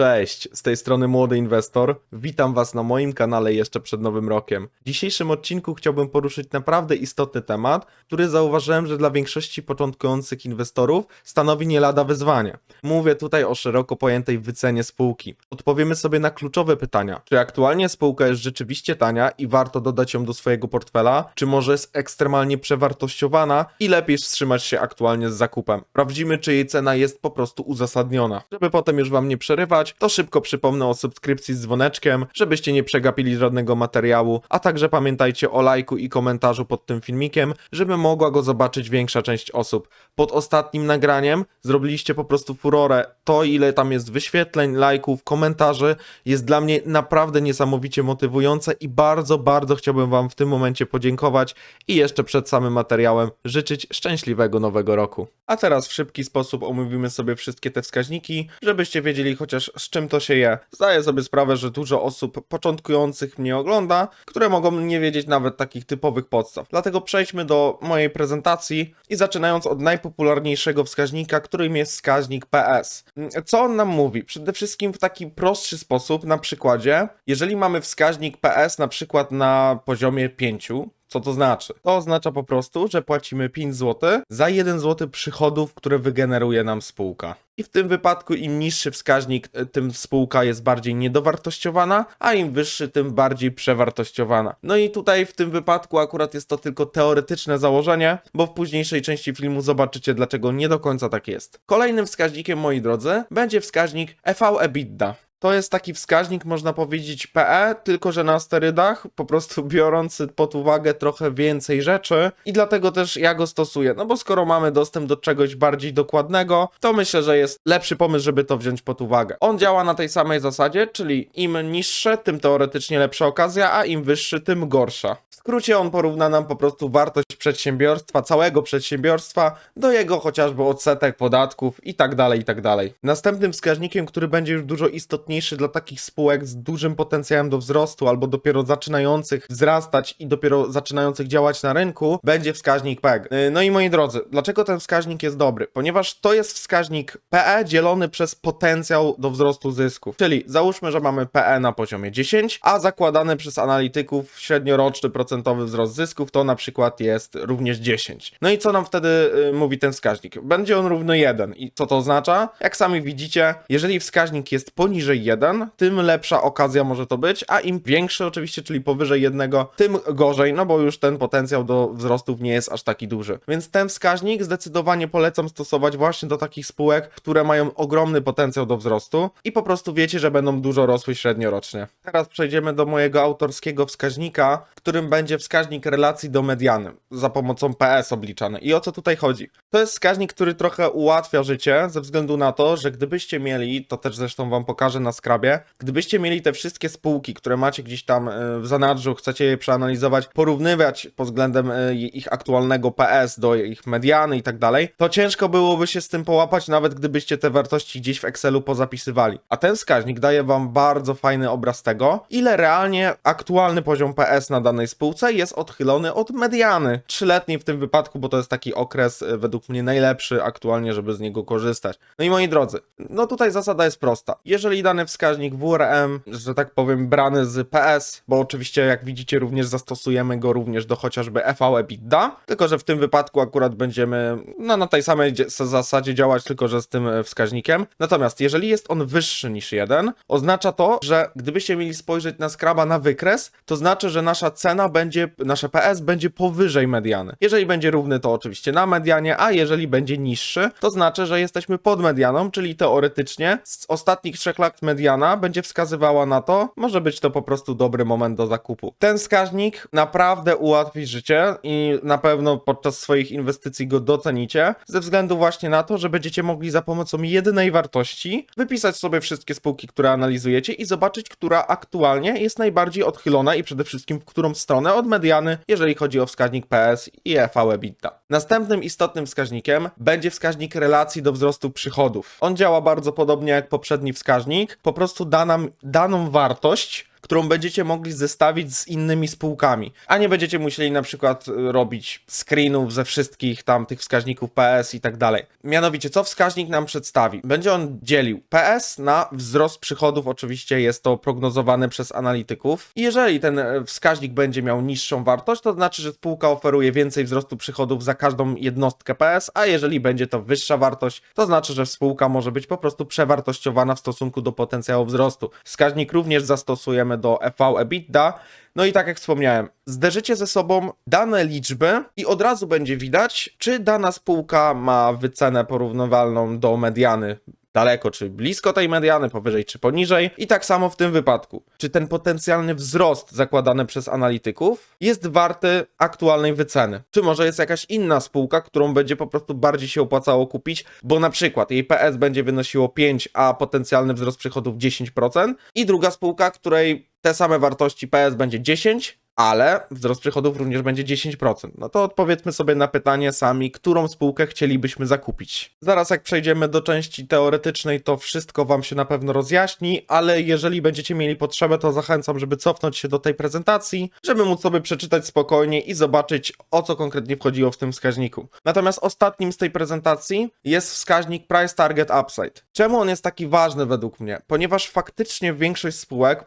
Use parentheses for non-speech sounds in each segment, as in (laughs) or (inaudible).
Cześć, z tej strony Młody Inwestor. Witam Was na moim kanale jeszcze przed Nowym Rokiem. W dzisiejszym odcinku chciałbym poruszyć naprawdę istotny temat, który zauważyłem, że dla większości początkujących inwestorów stanowi nie lada wyzwanie. Mówię tutaj o szeroko pojętej wycenie spółki. Odpowiemy sobie na kluczowe pytania. Czy aktualnie spółka jest rzeczywiście tania i warto dodać ją do swojego portfela, czy może jest ekstremalnie przewartościowana i lepiej wstrzymać się aktualnie z zakupem. Sprawdzimy, czy jej cena jest po prostu uzasadniona. Żeby potem już Wam nie przerywać, to szybko przypomnę o subskrypcji z dzwoneczkiem, żebyście nie przegapili żadnego materiału, a także pamiętajcie o lajku i komentarzu pod tym filmikiem, żeby mogła go zobaczyć większa część osób. Pod ostatnim nagraniem zrobiliście po prostu furorę. To, ile tam jest wyświetleń, lajków, komentarzy, jest dla mnie naprawdę niesamowicie motywujące i bardzo, bardzo chciałbym Wam w tym momencie podziękować i jeszcze przed samym materiałem życzyć szczęśliwego nowego roku. A teraz w szybki sposób omówimy sobie wszystkie te wskaźniki, żebyście wiedzieli chociaż z czym to się je. Zdaję sobie sprawę, że dużo osób początkujących mnie ogląda, które mogą nie wiedzieć nawet takich typowych podstaw. Dlatego przejdźmy do mojej prezentacji i zaczynając od najpopularniejszego wskaźnika, którym jest wskaźnik PS. Co on nam mówi? Przede wszystkim w taki prostszy sposób, na przykładzie, jeżeli mamy wskaźnik PS na przykład na poziomie 5, co to znaczy? To oznacza po prostu, że płacimy 5 zł za 1 zł przychodów, które wygeneruje nam spółka. I w tym wypadku im niższy wskaźnik, e, tym spółka jest bardziej niedowartościowana, a im wyższy, tym bardziej przewartościowana. No i tutaj w tym wypadku akurat jest to tylko teoretyczne założenie, bo w późniejszej części filmu zobaczycie, dlaczego nie do końca tak jest. Kolejnym wskaźnikiem, moi drodzy, będzie wskaźnik EV-EBITDA. To jest taki wskaźnik, można powiedzieć, PE, tylko że na sterydach, po prostu biorący pod uwagę trochę więcej rzeczy i dlatego też ja go stosuję. No bo skoro mamy dostęp do czegoś bardziej dokładnego, to myślę, że jest lepszy pomysł, żeby to wziąć pod uwagę. On działa na tej samej zasadzie, czyli im niższe, tym teoretycznie lepsza okazja, a im wyższy, tym gorsza. W skrócie on porówna nam po prostu wartość przedsiębiorstwa, całego przedsiębiorstwa do jego chociażby odsetek, podatków i tak dalej, i tak dalej. Następnym wskaźnikiem, który będzie już dużo istotniejszy dla takich spółek z dużym potencjałem do wzrostu albo dopiero zaczynających wzrastać i dopiero zaczynających działać na rynku, będzie wskaźnik PEG. Yy, No i moi drodzy, dlaczego ten wskaźnik jest dobry? Ponieważ to jest wskaźnik PE dzielony przez potencjał do wzrostu zysków. Czyli załóżmy, że mamy PE na poziomie 10, a zakładany przez analityków średnioroczny procentowy wzrost zysków to na przykład jest również 10. No i co nam wtedy y, mówi ten wskaźnik? Będzie on równy 1. I co to oznacza? Jak sami widzicie, jeżeli wskaźnik jest poniżej 1, tym lepsza okazja może to być, a im większy oczywiście, czyli powyżej 1, tym gorzej, no bo już ten potencjał do wzrostów nie jest aż taki duży. Więc ten wskaźnik zdecydowanie polecam stosować właśnie do takich spółek, które mają ogromny potencjał do wzrostu i po prostu wiecie, że będą dużo rosły średniorocznie. Teraz przejdziemy do mojego autorskiego wskaźnika, którym będzie wskaźnik relacji do mediany za pomocą PS obliczany. I o co tutaj chodzi? To jest wskaźnik, który trochę ułatwia życie ze względu na to, że gdybyście mieli, to też zresztą wam pokażę na skrabie, gdybyście mieli te wszystkie spółki, które macie gdzieś tam e, w zanadrzu, chcecie je przeanalizować, porównywać pod względem e, ich aktualnego PS do ich mediany i tak dalej, to ciężko byłoby się z tym połapać, nawet gdybyście te wartości gdzieś w Excelu pozapisywali. A ten wskaźnik daje wam bardzo fajny obraz tego, ile realnie aktualny poziom PS na danej spółce jest odchylony od mediany. Trzyletniej w tym wypadku, bo to jest taki okres e, według mnie najlepszy aktualnie, żeby z niego korzystać. No i moi drodzy, no tutaj zasada jest prosta. Jeżeli dany wskaźnik WRM, że tak powiem, brany z PS, bo oczywiście jak widzicie również zastosujemy go również do chociażby EV EBITDA, tylko że w tym wypadku akurat będziemy no, na tej samej dzie- zasadzie działać, tylko że z tym e, wskaźnikiem. Natomiast jeżeli jest on wyższy niż 1, oznacza to, że gdybyście mieli spojrzeć na skraba na wykres, to znaczy, że nasza cena będzie, nasze PS będzie powyżej mediany. Jeżeli będzie równy, to oczywiście na medianie, a jeżeli będzie niższy, to znaczy, że jesteśmy pod medianą, czyli teoretycznie z ostatnich trzech lat mediana będzie wskazywała na to, może być to po prostu dobry moment do zakupu. Ten wskaźnik naprawdę ułatwi życie i na pewno podczas swoich inwestycji go docenicie, ze względu właśnie na to, że będziecie mogli za pomocą jedynej wartości wypisać sobie wszystkie spółki, które analizujecie i zobaczyć, która aktualnie jest najbardziej odchylona i przede wszystkim w którą stronę od mediany, jeżeli chodzi o wskaźnik PS i EV EBITDA. Następnym istotnym wskaźnikiem będzie wskaźnik relacji do wzrostu przychodów. On działa bardzo podobnie jak poprzedni wskaźnik, po prostu da nam daną wartość którą będziecie mogli zestawić z innymi spółkami, a nie będziecie musieli na przykład y, robić screenów ze wszystkich tam tych wskaźników PS i tak dalej. Mianowicie, co wskaźnik nam przedstawi? Będzie on dzielił PS na wzrost przychodów, oczywiście jest to prognozowane przez analityków. I jeżeli ten e, wskaźnik będzie miał niższą wartość, to znaczy, że spółka oferuje więcej wzrostu przychodów za każdą jednostkę PS, a jeżeli będzie to wyższa wartość, to znaczy, że spółka może być po prostu przewartościowana w stosunku do potencjału wzrostu. Wskaźnik również zastosujemy do EV EBITDA. No i tak jak wspomniałem, zderzycie ze sobą dane liczby i od razu będzie widać, czy dana spółka ma wycenę porównywalną do mediany daleko czy blisko tej mediany, powyżej czy poniżej. I tak samo w tym wypadku. Czy ten potencjalny wzrost zakładany przez analityków jest warty aktualnej wyceny? Czy może jest jakaś inna spółka, którą będzie po prostu bardziej się opłacało kupić, bo na przykład jej PS będzie wynosiło 5, a potencjalny wzrost przychodów 10% i druga spółka, której te same wartości PS będzie 10, ale wzrost przychodów również będzie 10%. No to odpowiedzmy sobie na pytanie sami, którą spółkę chcielibyśmy zakupić. Zaraz jak przejdziemy do części teoretycznej, to wszystko Wam się na pewno rozjaśni, ale jeżeli będziecie mieli potrzebę, to zachęcam, żeby cofnąć się do tej prezentacji, żeby móc sobie przeczytać spokojnie i zobaczyć, o co konkretnie wchodziło w tym wskaźniku. Natomiast ostatnim z tej prezentacji jest wskaźnik Price Target Upside. Czemu on jest taki ważny według mnie? Ponieważ faktycznie większość spółek,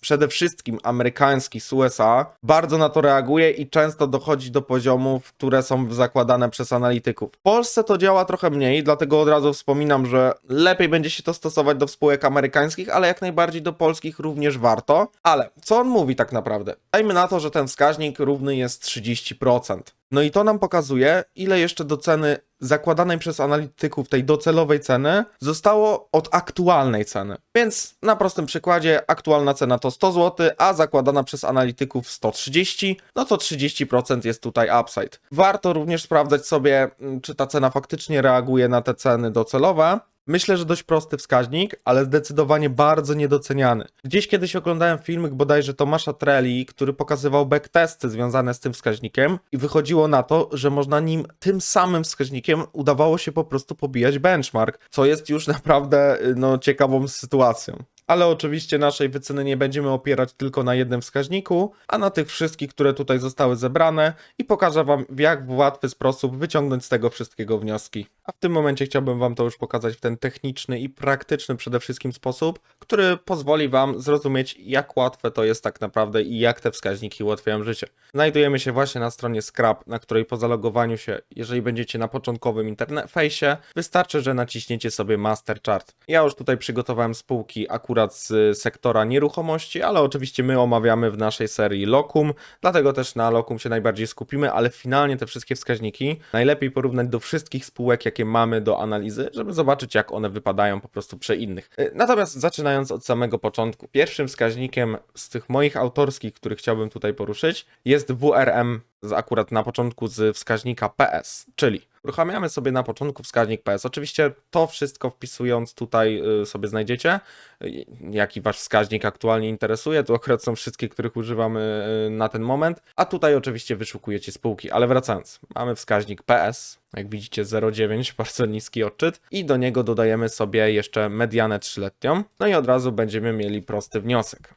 przede wszystkim amerykańskich z USA, bardzo na to reaguje i często dochodzi do poziomów, które są zakładane przez analityków. W Polsce to działa trochę mniej, dlatego od razu wspominam, że lepiej będzie się to stosować do spółek amerykańskich, ale jak najbardziej do polskich również warto. Ale co on mówi tak naprawdę? Dajmy na to, że ten wskaźnik równy jest 30%. No i to nam pokazuje, ile jeszcze do ceny zakładanej przez analityków tej docelowej ceny zostało od aktualnej ceny. Więc na prostym przykładzie aktualna cena to 100 zł, a zakładana przez analityków 130, no to 30% jest tutaj upside. Warto również sprawdzać sobie, mm, czy ta cena faktycznie reaguje na te ceny docelowe. Myślę, że dość prosty wskaźnik, ale zdecydowanie bardzo niedoceniany. Gdzieś kiedyś oglądałem filmik bodajże Tomasza Treli, który pokazywał backtesty związane z tym wskaźnikiem i wychodziło na to, że można nim tym samym wskaźnikiem udawało się po prostu pobijać benchmark, co jest już (laughs) naprawdę no, ciekawą sytuacją. Ale oczywiście naszej wyceny nie będziemy opierać tylko na jednym wskaźniku, a na tych wszystkich, które tutaj zostały zebrane i pokażę Wam, jak w łatwy sposób wyciągnąć z tego wszystkiego wnioski. A w tym momencie chciałbym Wam to już pokazać w ten techniczny i praktyczny przede wszystkim sposób, który pozwoli Wam zrozumieć, jak łatwe to jest tak naprawdę i jak te wskaźniki ułatwiają życie. Znajdujemy się właśnie na stronie Scrap, na której po zalogowaniu się, jeżeli będziecie na początkowym interfejsie, wystarczy, że naciśniecie sobie Master Chart. Ja już tutaj przygotowałem spółki akurat z sektora nieruchomości, ale oczywiście my omawiamy w naszej serii Lokum, dlatego też na Lokum się najbardziej skupimy, ale finalnie te wszystkie wskaźniki najlepiej porównać do wszystkich spółek, jakie mamy do analizy, żeby zobaczyć, jak one wypadają po prostu przy innych. Y, Natomiast zaczynając od samego początku, pierwszym wskaźnikiem z tych moich autorskich, który chciałbym tutaj poruszyć, jest WRM akurat na początku z wskaźnika PS, czyli uruchamiamy sobie na początku wskaźnik PS. Oczywiście to wszystko wpisując tutaj y, sobie znajdziecie, y, jaki wasz wskaźnik aktualnie interesuje. Tu akurat są wszystkie, których używamy y, na ten moment, a tutaj oczywiście wyszukujecie spółki. Ale wracając, mamy wskaźnik PS, jak widzicie 0,9, (laughs) bardzo niski odczyt i do niego dodajemy sobie jeszcze medianę trzyletnią, no i od razu będziemy mieli prosty wniosek.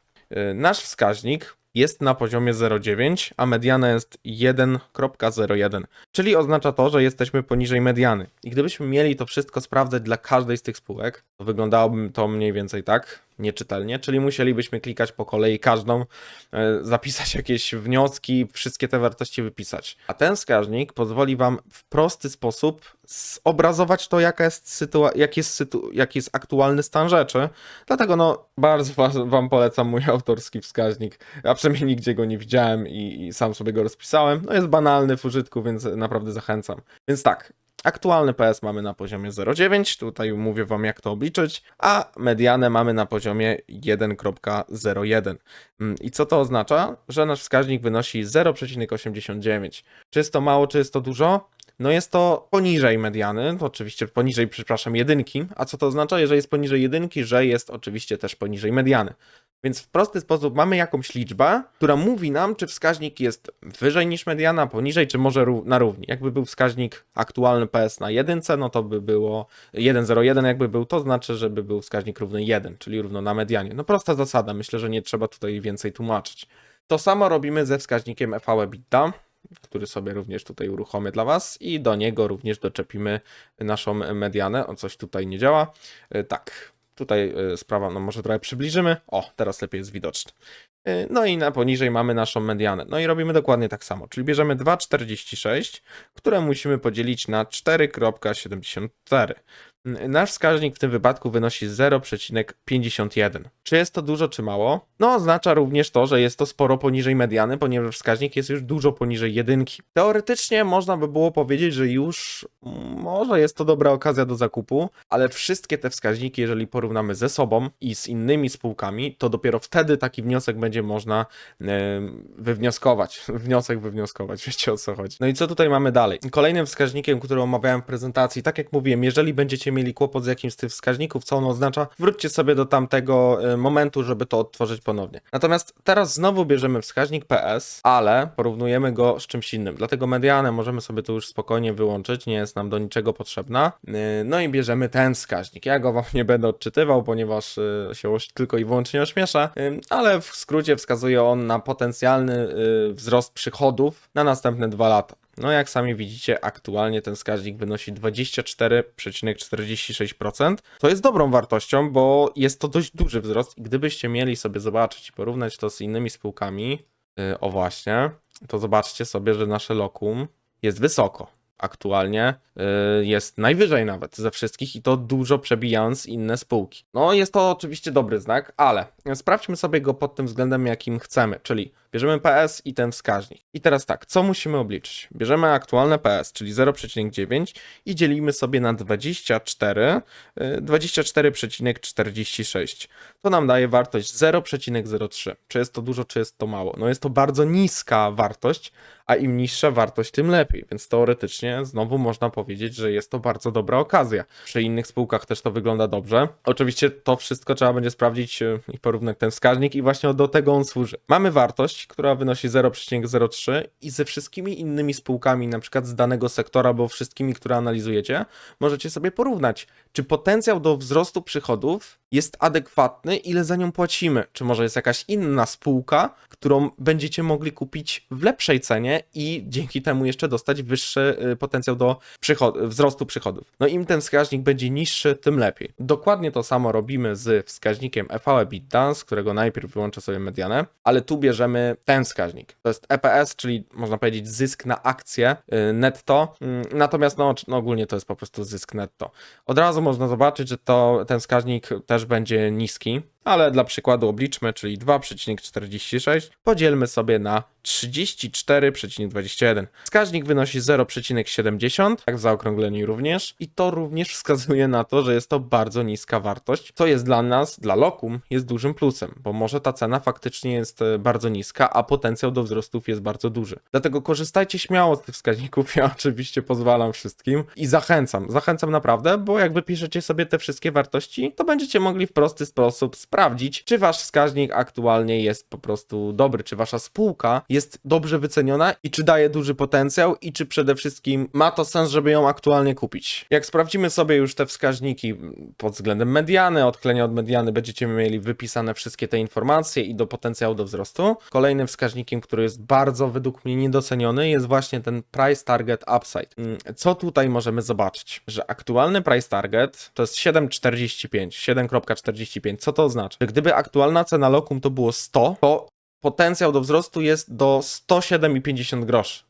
Nasz wskaźnik jest na poziomie 0,9, a mediana jest 1,01, czyli oznacza to, że jesteśmy poniżej mediany. I gdybyśmy mieli to wszystko sprawdzać dla każdej z tych spółek, to wyglądałoby to mniej więcej tak, nieczytelnie, czyli musielibyśmy klikać po kolei każdą, e, zapisać (laughs) jakieś wnioski, wszystkie te wartości wypisać. A ten wskaźnik pozwoli Wam w prosty sposób zobrazować to, jaka jest sytua- jak jest sytu- jaki jest aktualny stan rzeczy. Dlatego no, bardzo Wam polecam mój autorski wskaźnik. Ja przynajmniej nigdzie go nie widziałem i, i sam sobie go rozpisałem. No jest banalny w użytku, więc naprawdę zachęcam. Więc tak, Aktualny PS mamy na poziomie 0,9, tutaj mówię Wam jak to obliczyć, a medianę mamy na poziomie 1,01. Mm, I co to oznacza? Że nasz wskaźnik wynosi 0,89. Czy jest to mało, czy jest to dużo? No jest to poniżej mediany, oczywiście poniżej, przepraszam, jedynki. A co to oznacza? Jeżeli jest poniżej jedynki, że jest oczywiście też poniżej mediany. Więc w prosty sposób mamy jakąś liczbę, która mówi nam, czy wskaźnik jest wyżej niż mediana, poniżej, czy może na równi. Jakby był wskaźnik aktualny PS na 1, no to by było 1,01, jakby był, to znaczy, żeby był wskaźnik równy 1, czyli równo na medianie. No prosta zasada, myślę, że nie trzeba tutaj więcej tłumaczyć. To samo robimy ze wskaźnikiem EV EBITDA, który sobie również tutaj uruchomię dla Was i do niego również doczepimy naszą medianę. O, coś tutaj nie działa. E, Tak, tutaj e, sprawa, no może trochę przybliżymy. O, teraz lepiej jest widoczny. E, No i na poniżej mamy naszą medianę. No i robimy dokładnie tak samo, czyli bierzemy 2,46, które musimy podzielić na 4,74. Nasz wskaźnik w tym wypadku wynosi 0,51. Czy jest to dużo, czy mało? No, oznacza również to, że jest to sporo poniżej mediany, ponieważ wskaźnik jest już dużo poniżej jedynki. Teoretycznie można by było powiedzieć, że już mm, może jest to dobra okazja do zakupu, ale wszystkie te wskaźniki, jeżeli porównamy ze sobą i z innymi spółkami, to dopiero wtedy taki wniosek będzie można em, wywnioskować. (laughs) Wniosek wywnioskować, (laughs) wiecie o co chodzi. No i co tutaj mamy dalej? Kolejnym wskaźnikiem, który omawiałem w prezentacji, tak jak mówiłem, jeżeli będziecie mieli kłopot z jakimś z tych wskaźników, co on oznacza, wróćcie sobie do tamtego e, momentu, żeby to odtworzyć ponownie. Natomiast teraz znowu bierzemy wskaźnik PS, ale porównujemy go z czymś innym. Dlatego medianę możemy sobie tu już spokojnie wyłączyć, nie jest nam do niczego potrzebna. Yy, No i bierzemy ten wskaźnik. Ja go wam nie będę odczytywał, ponieważ yy, się tylko i wyłącznie ośmiesza, ale w skrócie wskazuje on na potencjalny wzrost przychodów na następne dwa lata. No jak sami widzicie, aktualnie ten wskaźnik wynosi 24,46%. To jest dobrą wartością, bo jest to dość duży wzrost i gdybyście mieli sobie zobaczyć i porównać to z innymi spółkami, yy, o właśnie, to zobaczcie sobie, że nasze lokum jest wysoko. Aktualnie yy, jest najwyżej nawet ze wszystkich i to dużo przebijając inne spółki. No jest to oczywiście dobry znak, ale sprawdźmy sobie go pod tym względem, jakim chcemy, czyli bierzemy PS i ten wskaźnik. I teraz tak, co musimy obliczyć? Bierzemy aktualne PS, czyli 0,9 i dzielimy sobie na 24, yy, 24,46. To nam daje wartość 0,03. Czy jest to dużo, czy jest to mało? No jest to bardzo niska wartość, a im niższa wartość, tym lepiej. Więc teoretycznie znowu można powiedzieć, że jest to bardzo dobra okazja. Przy innych spółkach też to wygląda dobrze. Oczywiście to wszystko trzeba będzie sprawdzić e, i porównać ten wskaźnik i właśnie do tego on służy. Mamy wartość, która wynosi 0,03 i ze wszystkimi innymi spółkami, na przykład z danego sektora, bo wszystkimi, które analizujecie, możecie sobie porównać, czy potencjał do wzrostu przychodów jest adekwatny, ile za nią płacimy. Czy może jest jakaś inna spółka, którą będziecie mogli kupić w lepszej cenie i dzięki temu jeszcze dostać wyższy y, potencjał do przychod- wzrostu przychodów. No im ten wskaźnik będzie niższy, tym lepiej. Dokładnie to samo robimy z wskaźnikiem EV EBITDA, z którego najpierw wyłączę sobie medianę, ale tu bierzemy ten wskaźnik. To jest EPS, czyli można powiedzieć zysk na akcję y, netto, Mm, natomiast no, no ogólnie to jest po prostu zysk netto. Od razu można zobaczyć, że to ten wskaźnik też będzie niski, ale dla przykładu obliczmy, czyli 2,46 podzielmy sobie na 34,21. Wskaźnik wynosi 0,70, jak w zaokrągleniu również i to również wskazuje na to, że jest to bardzo niska wartość, co jest dla nas, dla Lokum, jest dużym plusem, bo może ta cena faktycznie jest e, bardzo niska, a potencjał do wzrostów jest bardzo duży. Dlatego korzystajcie śmiało z tych wskaźników, ja (laughs) oczywiście pozwalam wszystkim i zachęcam, zachęcam naprawdę, bo jak wypiszecie sobie te wszystkie wartości, to będziecie mogli w prosty sposób sprawdzić, czy wasz wskaźnik aktualnie jest po prostu dobry, czy wasza spółka jest dobrze wyceniona i czy daje duży potencjał i czy przede wszystkim ma to sens, żeby ją aktualnie kupić. Jak sprawdzimy sobie już te wskaźniki pod względem mediany, odklenia od mediany, będziecie mieli wypisane wszystkie te informacje i do potencjału do wzrostu. Kolejnym wskaźnikiem, który jest bardzo według mnie niedoceniony jest właśnie ten price target upside. Mm, Co tutaj możemy zobaczyć? Że aktualny price target to jest 7,45, 7,45. Co to oznacza? Że gdyby aktualna cena lokum to było 100, to potencjał do wzrostu jest do 107,50 groszy.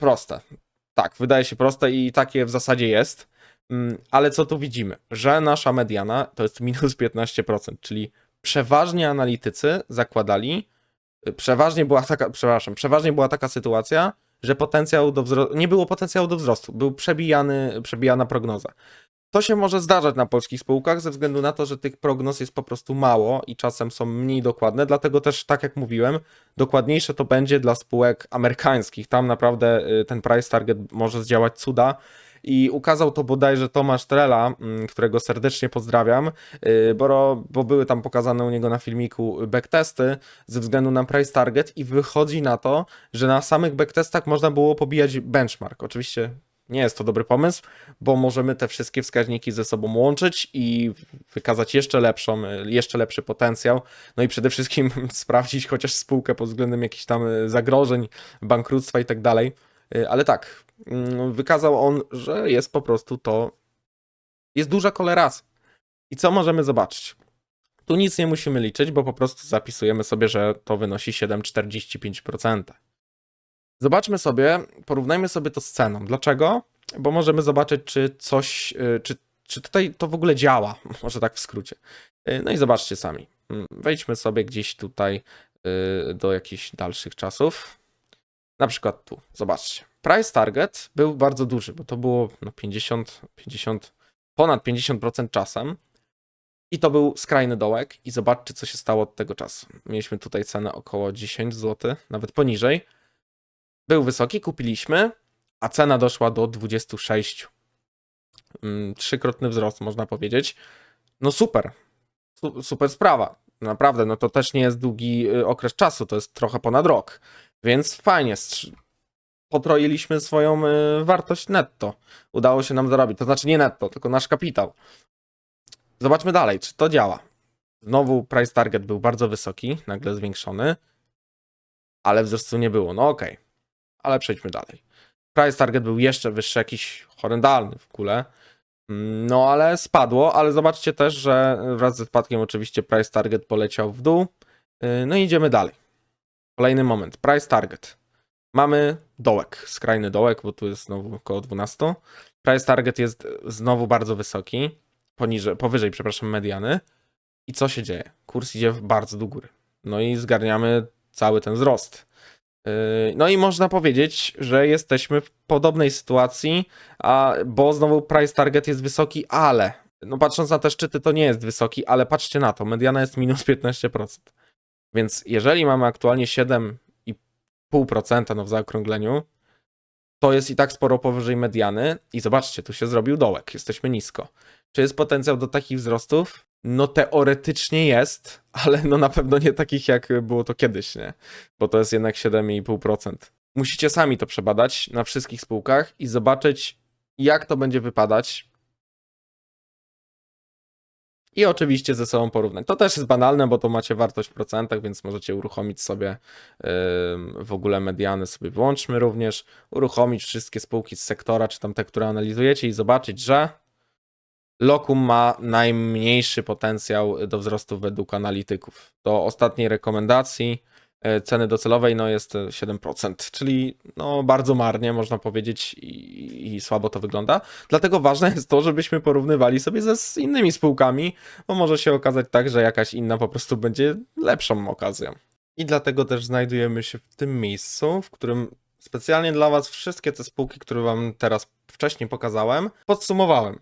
Proste. Tak, wydaje się proste i takie w zasadzie jest. Mm, Ale co tu widzimy? Że nasza mediana to jest minus 15%, czyli przeważnie analitycy zakładali, y, przeważnie była taka, przepraszam, przeważnie była taka sytuacja, że potencjał do wzrostu, nie było potencjału do wzrostu, był przebijany, przebijana prognoza. To się może zdarzać na polskich spółkach ze względu na to, że tych prognoz jest po prostu mało i czasem są mniej dokładne, dlatego też, tak jak mówiłem, dokładniejsze to będzie dla spółek amerykańskich. Tam naprawdę y, ten price target może zdziałać cuda i ukazał to bodajże Tomasz Trela, mm, którego serdecznie pozdrawiam, yy, bo, bo były tam pokazane u niego na filmiku backtesty ze względu na price target i wychodzi na to, że na samych backtestach można było pobijać benchmark. Oczywiście nie jest to dobry pomysł, bo możemy te wszystkie wskaźniki ze sobą łączyć i wykazać jeszcze lepszą, jeszcze lepszy potencjał. No i przede wszystkim (laughs) sprawdzić chociaż spółkę pod względem jakichś tam zagrożeń, bankructwa i tak dalej. Ale tak, mm, wykazał on, że jest po prostu to, jest duża koleracja. I co możemy zobaczyć? Tu nic nie musimy liczyć, bo po prostu zapisujemy sobie, że to wynosi 7,45%. Zobaczmy sobie, porównajmy sobie to z ceną. Dlaczego? Bo możemy zobaczyć, czy coś, y, czy, czy tutaj to w ogóle działa, (laughs) może tak w skrócie. Y, No i zobaczcie sami. Mm, Wejdźmy sobie gdzieś tutaj y, do jakichś dalszych czasów. Na przykład tu, zobaczcie. Price target był bardzo duży, bo to było no 50, 50, ponad 50% czasem. I to był skrajny dołek. I zobaczcie, co się stało od tego czasu. Mieliśmy tutaj cenę około 10 zł, nawet poniżej. Był wysoki, kupiliśmy, a cena doszła do 26. Mm, Trzykrotny wzrost, można powiedzieć. No super. Su- Super sprawa. Naprawdę, no to też nie jest długi y, okres czasu, to jest trochę ponad rok. Więc fajnie. Potroiliśmy swoją y, wartość netto. Udało się nam zarobić. To znaczy nie netto, tylko nasz kapitał. Zobaczmy dalej, czy to działa. Znowu price target był bardzo wysoki, nagle zwiększony, ale wzrostu nie było. No okej ale przejdźmy dalej. Price target był jeszcze wyższy, jakiś horrendalny w ogóle. Mm, No ale spadło, ale zobaczcie też, że wraz ze spadkiem oczywiście price target poleciał w dół. Yy, No i idziemy dalej. Kolejny moment. Price target. Mamy dołek, skrajny dołek, bo tu jest znowu około 12. Price target jest znowu bardzo wysoki, poniżej, powyżej, przepraszam, mediany. I co się dzieje? Kurs idzie bardzo do góry. No i zgarniamy cały ten wzrost. Yy, No i można powiedzieć, że jesteśmy w podobnej sytuacji, a, bo znowu price target jest wysoki, ale no patrząc na te szczyty to nie jest wysoki, ale patrzcie na to, mediana jest minus 15%. Więc jeżeli mamy aktualnie 7,5% no w zaokrągleniu, to jest i tak sporo powyżej mediany i zobaczcie, tu się zrobił dołek, jesteśmy nisko. Czy jest potencjał do takich wzrostów? No teoretycznie jest, ale no na pewno nie takich jak było to kiedyś, nie? Bo to jest jednak 7,5%. Musicie sami to przebadać na wszystkich spółkach i zobaczyć, jak to będzie wypadać. I oczywiście ze sobą porównać. To też jest banalne, bo to macie wartość w procentach, więc możecie uruchomić sobie ym, w ogóle mediany, sobie wyłączmy również, uruchomić wszystkie spółki z sektora, czy tam te, które analizujecie i zobaczyć, że Lokum ma najmniejszy potencjał do wzrostu według analityków. Do ostatniej rekomendacji e, ceny docelowej no jest e, 7%, czyli no bardzo marnie można powiedzieć i, i słabo to wygląda. Dlatego ważne jest to, żebyśmy porównywali sobie ze z innymi spółkami, bo może się okazać tak, że jakaś inna po prostu będzie lepszą okazją. I dlatego też znajdujemy się w tym miejscu, w którym specjalnie dla Was wszystkie te spółki, które Wam teraz wcześniej pokazałem, podsumowałem.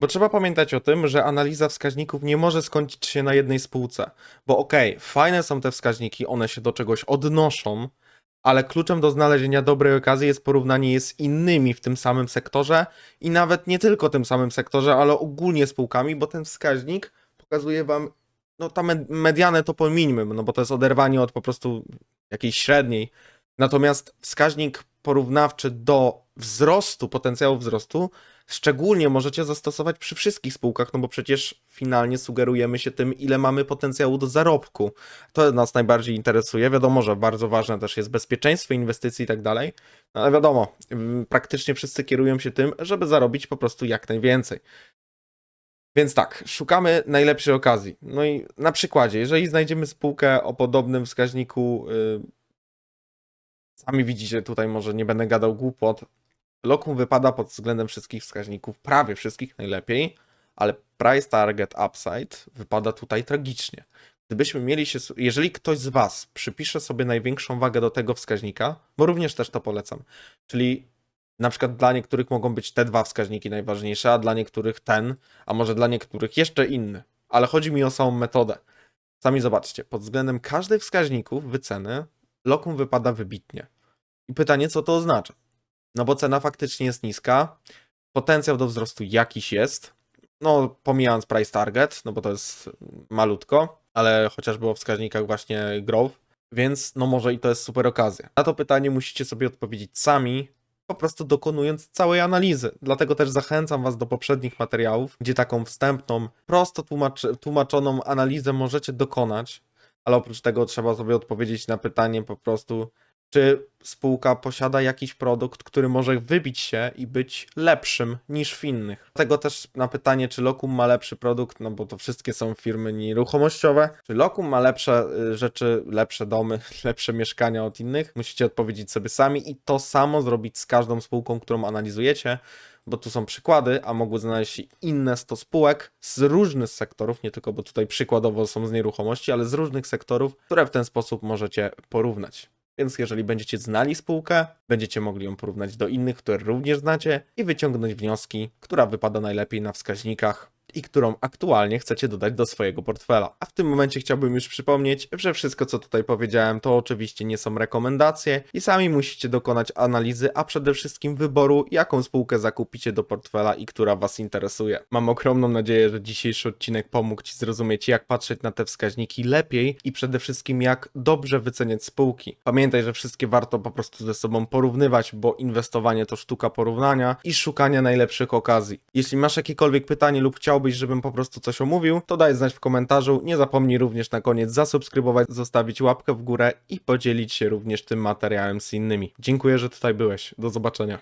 Bo trzeba pamiętać o tym, że analiza wskaźników nie może skończyć się na jednej spółce. Bo okej, fajne są te wskaźniki, one się do czegoś odnoszą, ale kluczem do znalezienia dobrej okazji jest porównanie je z innymi w tym samym sektorze i nawet nie tylko tym samym sektorze, ale ogólnie spółkami, bo ten wskaźnik pokazuje wam, no ta med- medianę to pomińmy, no bo to jest oderwanie od po prostu jakiejś średniej. Natomiast wskaźnik porównawczy do wzrostu, potencjału wzrostu, szczególnie możecie zastosować przy wszystkich spółkach, no bo przecież finalnie sugerujemy się tym, ile mamy potencjału do zarobku. To nas najbardziej interesuje. Wiadomo, że bardzo ważne też jest bezpieczeństwo inwestycji i tak dalej, no ale wiadomo, ym, praktycznie wszyscy kierują się tym, żeby zarobić po prostu jak najwięcej. Więc tak, szukamy najlepszej okazji. No i na przykładzie, jeżeli znajdziemy spółkę o podobnym wskaźniku, yy, sami widzicie, tutaj może nie będę gadał głupot, Lokum wypada pod względem wszystkich wskaźników, prawie wszystkich najlepiej, ale price target upside wypada tutaj tragicznie. Gdybyśmy mieli się, jeżeli ktoś z Was przypisze sobie największą wagę do tego wskaźnika, bo również też to polecam, czyli na przykład dla niektórych mogą być te dwa wskaźniki najważniejsze, a dla niektórych ten, a może dla niektórych jeszcze inny, ale chodzi mi o samą metodę. Sami zobaczcie, pod względem każdych wskaźników wyceny Lokum wypada wybitnie. I pytanie, co to oznacza? No bo cena faktycznie jest niska, potencjał do wzrostu jakiś jest. No, pomijając price target, no bo to jest malutko, ale chociażby o wskaźnikach właśnie growth, więc no może i to jest super okazja. Na to pytanie musicie sobie odpowiedzieć sami, po prostu dokonując całej analizy. Dlatego też zachęcam Was do poprzednich materiałów, gdzie taką wstępną, prosto tłumacz, tłumaczoną analizę możecie dokonać, ale oprócz tego trzeba sobie odpowiedzieć na pytanie po prostu, czy spółka posiada jakiś produkt, który może wybić się i być lepszym niż w innych. Dlatego też na pytanie, czy Lokum ma lepszy produkt, no bo to wszystkie są firmy nieruchomościowe, czy Lokum ma lepsze y, rzeczy, lepsze domy, (laughs) lepsze mieszkania od innych, musicie odpowiedzieć sobie sami i to samo zrobić z każdą spółką, którą analizujecie, bo tu są przykłady, a mogły znaleźć się inne 100 spółek z różnych sektorów, nie tylko, bo tutaj przykładowo są z nieruchomości, ale z różnych sektorów, które w ten sposób możecie porównać. Więc jeżeli będziecie znali spółkę, będziecie mogli ją porównać do innych, które również znacie i wyciągnąć wnioski, która wypada najlepiej na wskaźnikach i którą aktualnie chcecie dodać do swojego portfela. A w tym momencie chciałbym już przypomnieć, że wszystko co tutaj powiedziałem to oczywiście nie są rekomendacje i sami musicie dokonać analizy, a przede wszystkim wyboru, jaką spółkę zakupicie do portfela i która Was interesuje. Mam ogromną nadzieję, że dzisiejszy odcinek pomógł Ci zrozumieć, jak patrzeć na te wskaźniki lepiej i przede wszystkim jak dobrze wyceniać spółki. Pamiętaj, że wszystkie warto po prostu ze sobą porównywać, bo inwestowanie to sztuka porównania i szukania najlepszych okazji. Jeśli masz jakiekolwiek pytanie lub chciałbyś, żebym po prostu coś omówił, to daj znać w komentarzu. Nie zapomnij również na koniec zasubskrybować, zostawić łapkę w górę i podzielić się również tym materiałem z innymi. Dziękuję, że tutaj byłeś. Do zobaczenia.